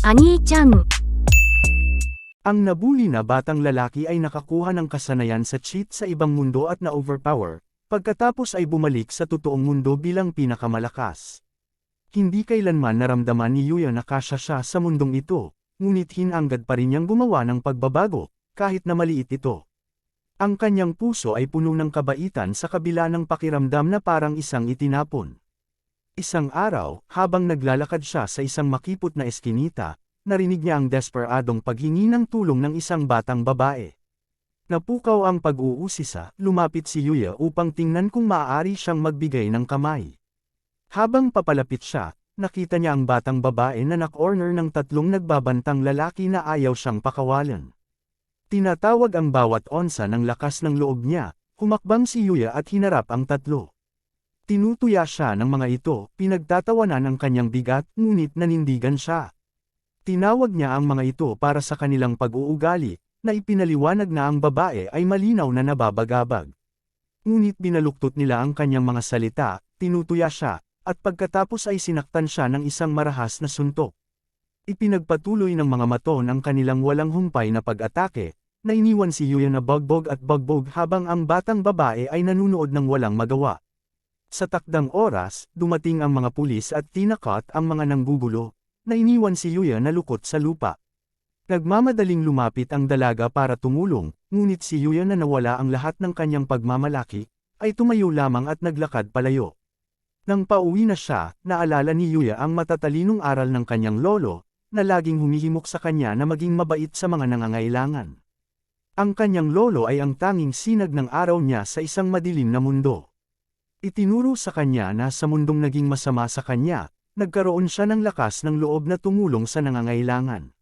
Ani-chan. Ang nabuli na batang lalaki ay nakakuha ng kasanayan sa cheat sa ibang mundo at na-overpower, pagkatapos ay bumalik sa totoong mundo bilang pinakamalakas. Hindi kailanman naramdaman ni Yuya na kasya siya sa mundong ito, ngunit hinanggad pa rin niyang gumawa ng pagbabago, kahit na maliit ito. Ang kanyang puso ay puno ng kabaitan sa kabila ng pakiramdam na parang isang itinapon. Isang araw, habang naglalakad siya sa isang makipot na eskinita, narinig niya ang desperadong paghingi ng tulong ng isang batang babae. Napukaw ang pag-uusisa, lumapit si Yuya upang tingnan kung maaari siyang magbigay ng kamay. Habang papalapit siya, nakita niya ang batang babae na nak-orner ng tatlong nagbabantang lalaki na ayaw siyang pakawalan. Tinatawag ang bawat onsa ng lakas ng loob niya, humakbang si Yuya at hinarap ang tatlo. Tinutuya siya ng mga ito, pinagtatawanan ang kanyang bigat, ngunit nanindigan siya. Tinawag niya ang mga ito para sa kanilang pag-uugali, na ipinaliwanag na ang babae ay malinaw na nababagabag. Ngunit binaluktot nila ang kanyang mga salita, tinutuya siya, at pagkatapos ay sinaktan siya ng isang marahas na suntok. Ipinagpatuloy ng mga maton ang kanilang walang humpay na pag-atake, na iniwan si Yuya na bagbog at bagbog habang ang batang babae ay nanunood ng walang magawa. Sa takdang oras, dumating ang mga pulis at tinakot ang mga nanggugulo, na iniwan si Yuya na lukot sa lupa. Nagmamadaling lumapit ang dalaga para tumulong, ngunit si Yuya na nawala ang lahat ng kanyang pagmamalaki, ay tumayo lamang at naglakad palayo. Nang pauwi na siya, naalala ni Yuya ang matatalinong aral ng kanyang lolo, na laging humihimok sa kanya na maging mabait sa mga nangangailangan. Ang kanyang lolo ay ang tanging sinag ng araw niya sa isang madilim na mundo. Itinuro sa kanya na sa mundong naging masama sa kanya, nagkaroon siya ng lakas ng loob na tumulong sa nangangailangan.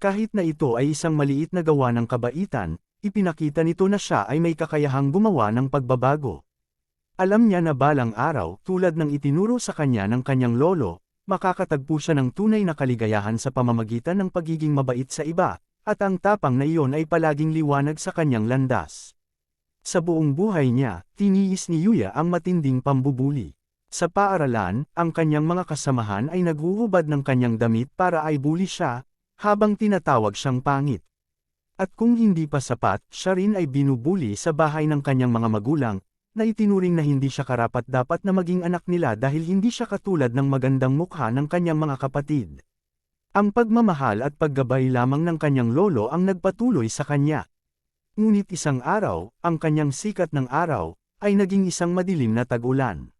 Kahit na ito ay isang maliit na gawa ng kabaitan, ipinakita nito na siya ay may kakayahang gumawa ng pagbabago. Alam niya na balang araw, tulad ng itinuro sa kanya ng kanyang lolo, makakatagpo siya ng tunay na kaligayahan sa pamamagitan ng pagiging mabait sa iba, at ang tapang na iyon ay palaging liwanag sa kanyang landas. Sa buong buhay niya, tiniis ni Yuya ang matinding pambubuli. Sa paaralan, ang kanyang mga kasamahan ay naghuhubad ng kanyang damit para ay bully siya, habang tinatawag siyang pangit. At kung hindi pa sapat, siya rin ay binubuli sa bahay ng kanyang mga magulang, na itinuring na hindi siya karapat dapat na maging anak nila dahil hindi siya katulad ng magandang mukha ng kanyang mga kapatid. Ang pagmamahal at paggabay lamang ng kanyang lolo ang nagpatuloy sa kanya. Ngunit isang araw, ang kanyang sikat ng araw, ay naging isang madilim na tag-ulan.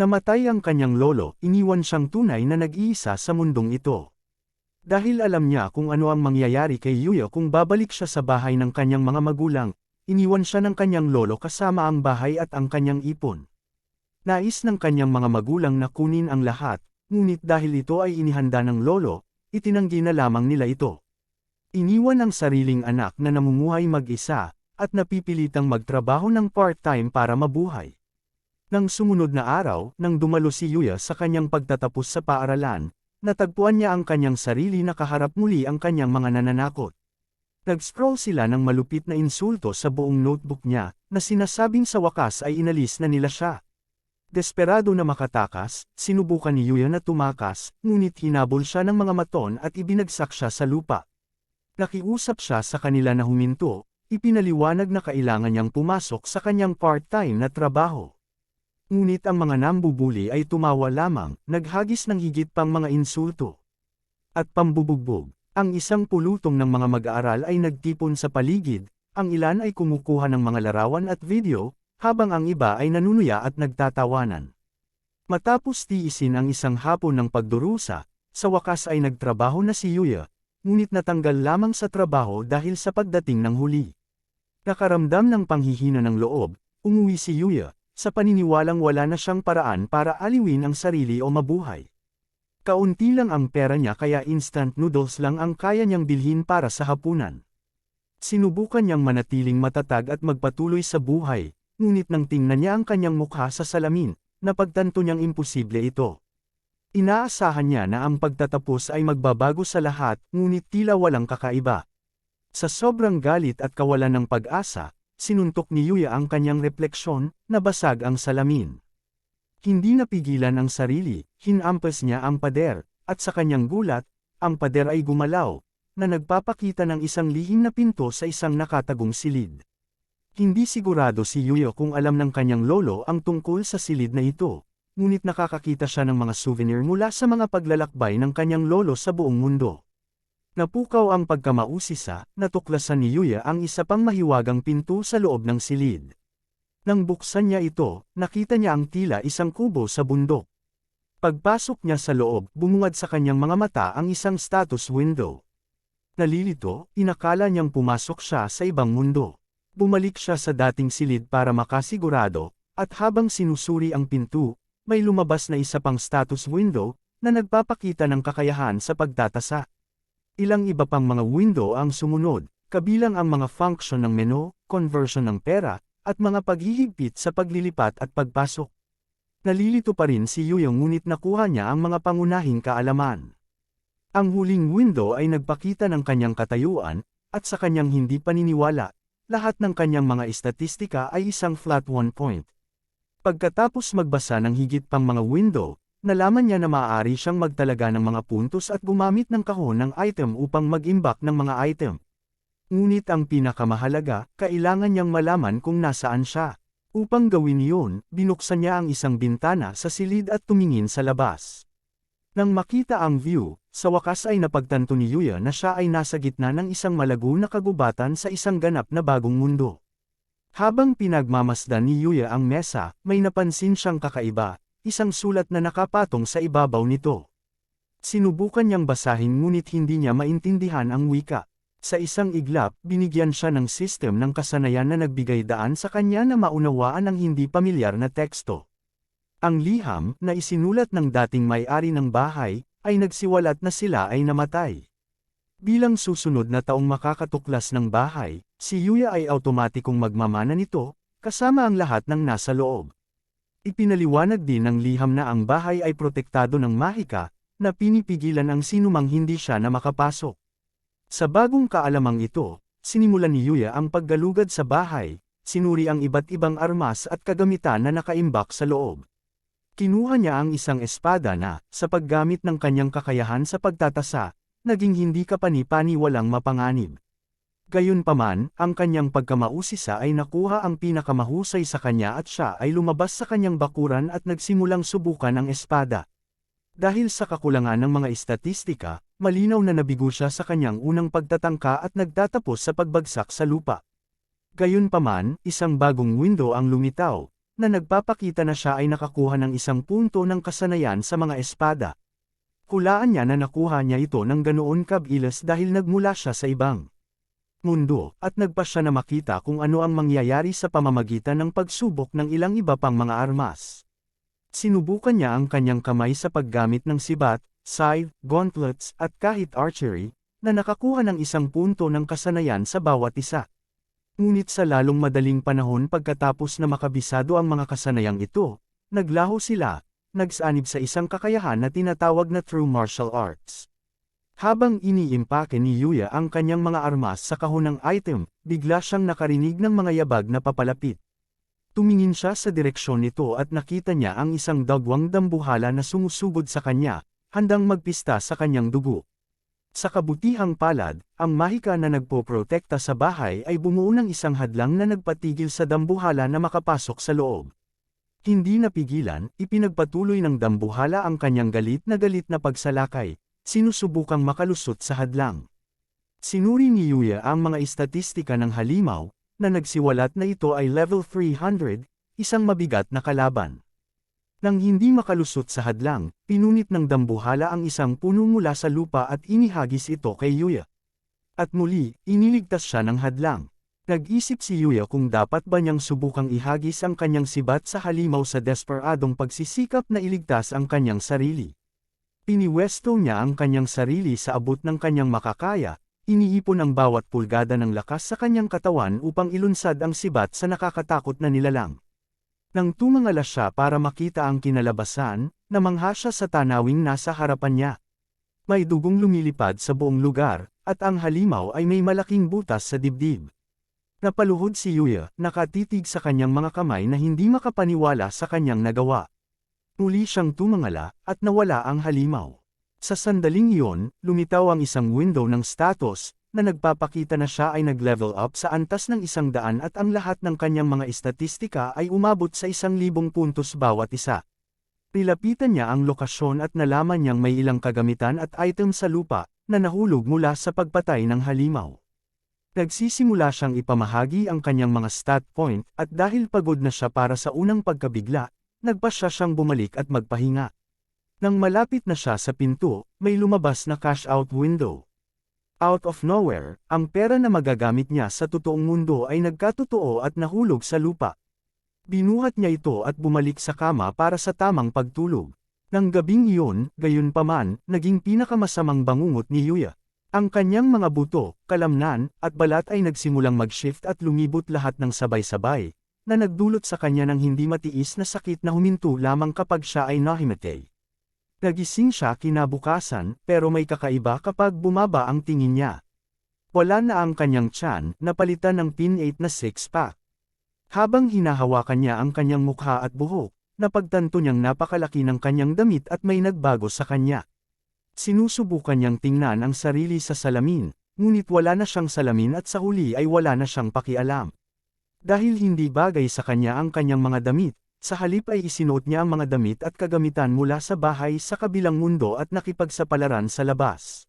Namatay ang kanyang lolo, iniwan siyang tunay na nag-iisa sa mundong ito. Dahil alam niya kung ano ang mangyayari kay Yuya kung babalik siya sa bahay ng kanyang mga magulang, iniwan siya ng kanyang lolo kasama ang bahay at ang kanyang ipon. Nais ng kanyang mga magulang na kunin ang lahat, Ngunit dahil ito ay inihanda ng lolo, itinanggi na lamang nila ito. Iniwan ang sariling anak na namumuhay mag-isa, at napipilitang magtrabaho ng part-time para mabuhay. Nang sumunod na araw, nang dumalo si Yuya sa kanyang pagtatapos sa paaralan, natagpuan niya ang kanyang sarili na kaharap muli ang kanyang mga nananakot. Nag-scroll sila ng malupit na insulto sa buong notebook niya, na sinasabing sa wakas ay inalis na nila siya. Desperado na makatakas, sinubukan ni Yuya na tumakas, ngunit hinabol siya ng mga maton at ibinagsak siya sa lupa. Nakiusap siya sa kanila na huminto, ipinaliwanag na kailangan niyang pumasok sa kanyang part-time na trabaho. Ngunit ang mga nambubuli ay tumawa lamang, naghagis ng higit pang mga insulto. At pambubugbog, ang isang pulutong ng mga mag-aaral ay nagtipon sa paligid, ang ilan ay kumukuha ng mga larawan at video, habang ang iba ay nanunuya at nagtatawanan. Matapos tiisin ang isang hapon ng pagdurusa, sa wakas ay nagtrabaho na si Yuya, ngunit natanggal lamang sa trabaho dahil sa pagdating ng huli. Nakaramdam ng panghihina ng loob, umuwi si Yuya, sa paniniwalang wala na siyang paraan para aliwin ang sarili o mabuhay. Kaunti lang ang pera niya kaya instant noodles lang ang kaya niyang bilhin para sa hapunan. Sinubukan niyang manatiling matatag at magpatuloy sa buhay, Ngunit nang tingnan niya ang kanyang mukha sa salamin, napagtanto niyang imposible ito. Inaasahan niya na ang pagtatapos ay magbabago sa lahat, ngunit tila walang kakaiba. Sa sobrang galit at kawalan ng pag-asa, sinuntok ni Yuya ang kanyang refleksyon, nabasag ang salamin. Hindi napigilan ang sarili, hinampas niya ang pader, at sa kanyang gulat, ang pader ay gumalaw, na nagpapakita ng isang lihim na pinto sa isang nakatagong silid. Hindi sigurado si Yuya kung alam ng kanyang lolo ang tungkol sa silid na ito, ngunit nakakakita siya ng mga souvenir mula sa mga paglalakbay ng kanyang lolo sa buong mundo. Napukaw ang pagkamausisa, natuklasan ni Yuya ang isa pang mahiwagang pinto sa loob ng silid. Nang buksan niya ito, nakita niya ang tila isang kubo sa bundok. Pagpasok niya sa loob, bumungad sa kanyang mga mata ang isang status window. Nalilito, inakala niyang pumasok siya sa ibang mundo. Bumalik siya sa dating silid para makasigurado, at habang sinusuri ang pinto, may lumabas na isa pang status window, na nagpapakita ng kakayahan sa pagtatasa. Ilang iba pang mga window ang sumunod, kabilang ang mga function ng menu, conversion ng pera, at mga paghihigpit sa paglilipat at pagpasok. Nalilito pa rin si Yuyong ngunit nakuha niya ang mga pangunahing kaalaman. Ang huling window ay nagpakita ng kanyang katayuan, at sa kanyang hindi paniniwala, lahat ng kanyang mga estatistika ay isang flat one point. Pagkatapos magbasa ng higit pang mga window, nalaman niya na maaari siyang magtalaga ng mga puntos at gumamit ng kahon ng item upang mag-imbak ng mga item. Ngunit ang pinakamahalaga, kailangan niyang malaman kung nasaan siya. Upang gawin iyon, binuksan niya ang isang bintana sa silid at tumingin sa labas. Nang makita ang view, sa wakas ay napagtanto ni Yuya na siya ay nasa gitna ng isang malago na kagubatan sa isang ganap na bagong mundo. Habang pinagmamasdan ni Yuya ang mesa, may napansin siyang kakaiba, isang sulat na nakapatong sa ibabaw nito. Sinubukan niyang basahin ngunit hindi niya maintindihan ang wika. Sa isang iglap, binigyan siya ng system ng kasanayan na nagbigay daan sa kanya na maunawaan ang hindi pamilyar na teksto. Ang liham, na isinulat ng dating may-ari ng bahay, ay nagsiwalat na sila ay namatay. Bilang susunod na taong makakatuklas ng bahay, si Yuya ay automatikong magmamana nito, kasama ang lahat ng nasa loob. Ipinaliwanag din ng liham na ang bahay ay protektado ng mahika, na pinipigilan ang sinumang hindi siya na makapasok. Sa bagong kaalamang ito, sinimulan ni Yuya ang paggalugad sa bahay, sinuri ang iba't ibang armas at kagamitan na nakaimbak sa loob. Kinuha niya ang isang espada na, sa paggamit ng kanyang kakayahan sa pagtatasa, naging hindi kapani-pani walang mapanganib. Gayunpaman, ang kanyang pagkamausisa ay nakuha ang pinakamahusay sa kanya at siya ay lumabas sa kanyang bakuran at nagsimulang subukan ang espada. Dahil sa kakulangan ng mga estatistika, malinaw na nabigo siya sa kanyang unang pagtatangka at nagtatapos sa pagbagsak sa lupa. Gayunpaman, isang bagong window ang lumitaw, na nagpapakita na siya ay nakakuha ng isang punto ng kasanayan sa mga espada. Hulaan niya na nakuha niya ito ng ganoon kabilas dahil nagmula siya sa ibang mundo, at nagpa siya na makita kung ano ang mangyayari sa pamamagitan ng pagsubok ng ilang iba pang mga armas. Sinubukan niya ang kanyang kamay sa paggamit ng sibat, scythe, gauntlets, at kahit archery, na nakakuha ng isang punto ng kasanayan sa bawat isa. Ngunit sa lalong madaling panahon pagkatapos na makabisado ang mga kasanayang ito, naglaho sila, nagsanib sa isang kakayahan na tinatawag na true martial arts. Habang iniimpake ni Yuya ang kanyang mga armas sa kahon ng item, bigla siyang nakarinig ng mga yabag na papalapit. Tumingin siya sa direksyon nito at nakita niya ang isang dagwang dambuhala na sumusugod sa kanya, handang magpista sa kanyang dugo. Sa kabutihang palad, ang mahika na nagpoprotekta sa bahay ay bumuo ng isang hadlang na nagpatigil sa dambuhala na makapasok sa loob. Hindi napigilan, ipinagpatuloy ng dambuhala ang kanyang galit na galit na pagsalakay, sinusubukang makalusot sa hadlang. Sinuri ni Yuya ang mga istatistika ng halimaw, na nagsiwalat na ito ay level 300, isang mabigat na kalaban. Nang hindi makalusot sa hadlang, pinunit ng dambuhala ang isang puno mula sa lupa at inihagis ito kay Yuya. At muli, iniligtas siya ng hadlang. Nag-isip si Yuya kung dapat ba niyang subukang ihagis ang kanyang sibat sa halimaw sa desperadong pagsisikap na iligtas ang kanyang sarili. Piniwesto niya ang kanyang sarili sa abot ng kanyang makakaya, iniipon ang bawat pulgada ng lakas sa kanyang katawan upang ilunsad ang sibat sa nakakatakot na nilalang. Nang tumangala siya para makita ang kinalabasan, namangha siya sa tanawing nasa harapan niya. May dugong lumilipad sa buong lugar, at ang halimaw ay may malaking butas sa dibdib. Napaluhod si Yuya, nakatitig sa kanyang mga kamay na hindi makapaniwala sa kanyang nagawa. Muli siyang tumangala, at nawala ang halimaw. Sa sandaling iyon, lumitaw ang isang window ng status, na nagpapakita na siya ay nag-level up sa antas ng isang daan at ang lahat ng kanyang mga estatistika ay umabot sa isang libong puntos bawat isa. Nilapitan niya ang lokasyon at nalaman niyang may ilang kagamitan at item sa lupa, na nahulog mula sa pagpatay ng halimaw. Nagsisimula siyang ipamahagi ang kanyang mga stat point, at dahil pagod na siya para sa unang pagkabigla, nagpasya siyang bumalik at magpahinga. Nang malapit na siya sa pinto, may lumabas na cash out window. Out of nowhere, ang pera na magagamit niya sa totoong mundo ay nagkatotoo at nahulog sa lupa. Binuhat niya ito at bumalik sa kama para sa tamang pagtulog. Nang gabing iyon, gayon paman, naging pinakamasamang bangungot ni Yuya. Ang kanyang mga buto, kalamnan, at balat ay nagsimulang mag-shift at lumibot lahat ng sabay-sabay, na nagdulot sa kanya ng hindi matiis na sakit na huminto lamang kapag siya ay nahimatay. Nagising siya kinabukasan, pero may kakaiba kapag bumaba ang tingin niya. Wala na ang kanyang tiyan, napalitan ng pin-8 na six-pack. Habang hinahawakan niya ang kanyang mukha at buhok, napagtanto niyang napakalaki ng kanyang damit at may nagbago sa kanya. Sinusubukan niyang tingnan ang sarili sa salamin, ngunit wala na siyang salamin at sa huli ay wala na siyang pakialam. Dahil hindi bagay sa kanya ang kanyang mga damit, sa halip ay isinuot niya ang mga damit at kagamitan mula sa bahay sa kabilang mundo at nakipagsapalaran sa labas.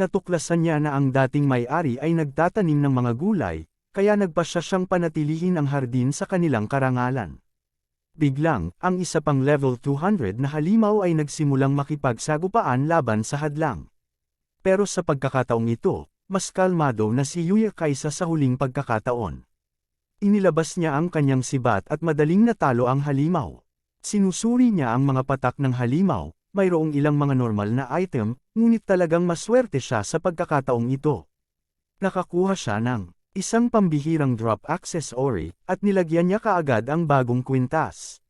Natuklasan niya na ang dating may-ari ay nagtatanim ng mga gulay, kaya nagpasya siyang panatilihin ang hardin sa kanilang karangalan. Biglang, ang isa pang level 200 na halimaw ay nagsimulang makipagsagupaan laban sa hadlang. Pero sa pagkakataong ito, mas kalmado na si Yuya kaysa sa huling pagkakataon. Inilabas niya ang kanyang sibat at madaling natalo ang halimaw. Sinusuri niya ang mga patak ng halimaw, mayroong ilang mga normal na item, ngunit talagang maswerte siya sa pagkakataong ito. Nakakuha siya ng isang pambihirang drop accessory, at nilagyan niya kaagad ang bagong kwintas.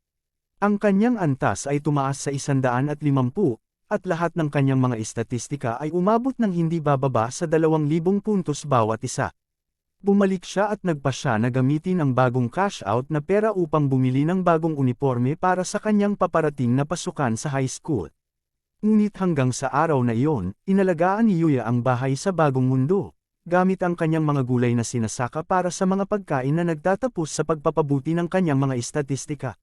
Ang kanyang antas ay tumaas sa 150, at lahat ng kanyang mga estatistika ay umabot ng hindi bababa sa 2,000 puntos bawat isa. Bumalik siya at nagpa siya na gamitin ang bagong cash out na pera upang bumili ng bagong uniforme para sa kanyang paparating na pasukan sa high school. Ngunit hanggang sa araw na iyon, inalagaan ni Yuya ang bahay sa bagong mundo gamit ang kanyang mga gulay na sinasaka para sa mga pagkain na nagtatapos sa pagpapabuti ng kanyang mga estatistika.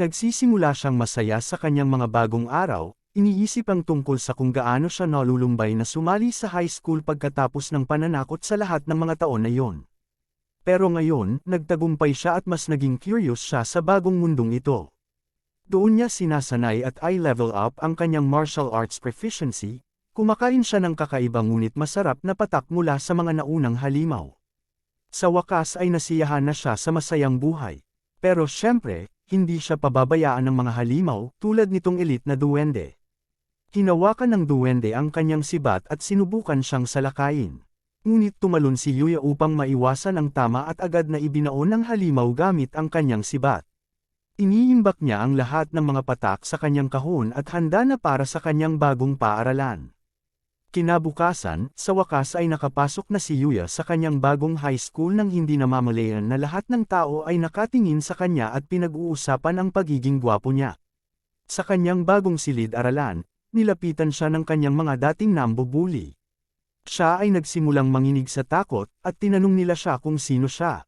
Nagsisimula siyang masaya sa kanyang mga bagong araw, iniisip ang tungkol sa kung gaano siya nalulumbay na sumali sa high school pagkatapos ng pananakot sa lahat ng mga taon na iyon. Pero ngayon, nagtagumpay siya at mas naging curious siya sa bagong mundong ito. Doon niya sinasanay at i-level up ang kanyang martial arts proficiency, Kumakain siya ng kakaiba ngunit masarap na patak mula sa mga naunang halimaw. Sa wakas ay nasiyahan na siya sa masayang buhay. Pero syempre, hindi siya pababayaan ng mga halimaw tulad nitong elite na duwende. Hinawakan ng duwende ang kanyang sibat at sinubukan siyang salakayin. Ngunit tumalon si Yuya upang maiwasan ang tama at agad na ibinaon ng halimaw gamit ang kanyang sibat. Iniimbak niya ang lahat ng mga patak sa kanyang kahon at handa na para sa kanyang bagong paaralan. Kinabukasan, sa wakas ay nakapasok na si Yuya sa kanyang bagong high school nang hindi namamalayan na lahat ng tao ay nakatingin sa kanya at pinag-uusapan ang pagiging gwapo niya. Sa kanyang bagong silid-aralan, nilapitan siya ng kanyang mga dating nambubuli. Siya ay nagsimulang manginig sa takot, at tinanong nila siya kung sino siya.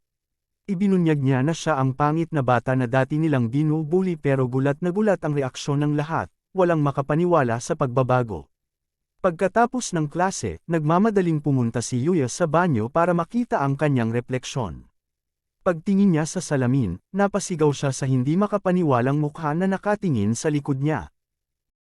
Ibinunyag niya na siya ang pangit na bata na dati nilang binubuli pero gulat na gulat ang reaksyon ng lahat, walang makapaniwala sa pagbabago. Pagkatapos ng klase, nagmamadaling pumunta si Yuya sa banyo para makita ang kanyang refleksyon. Pagtingin niya sa salamin, napasigaw siya sa hindi makapaniwalang mukha na nakatingin sa likod niya.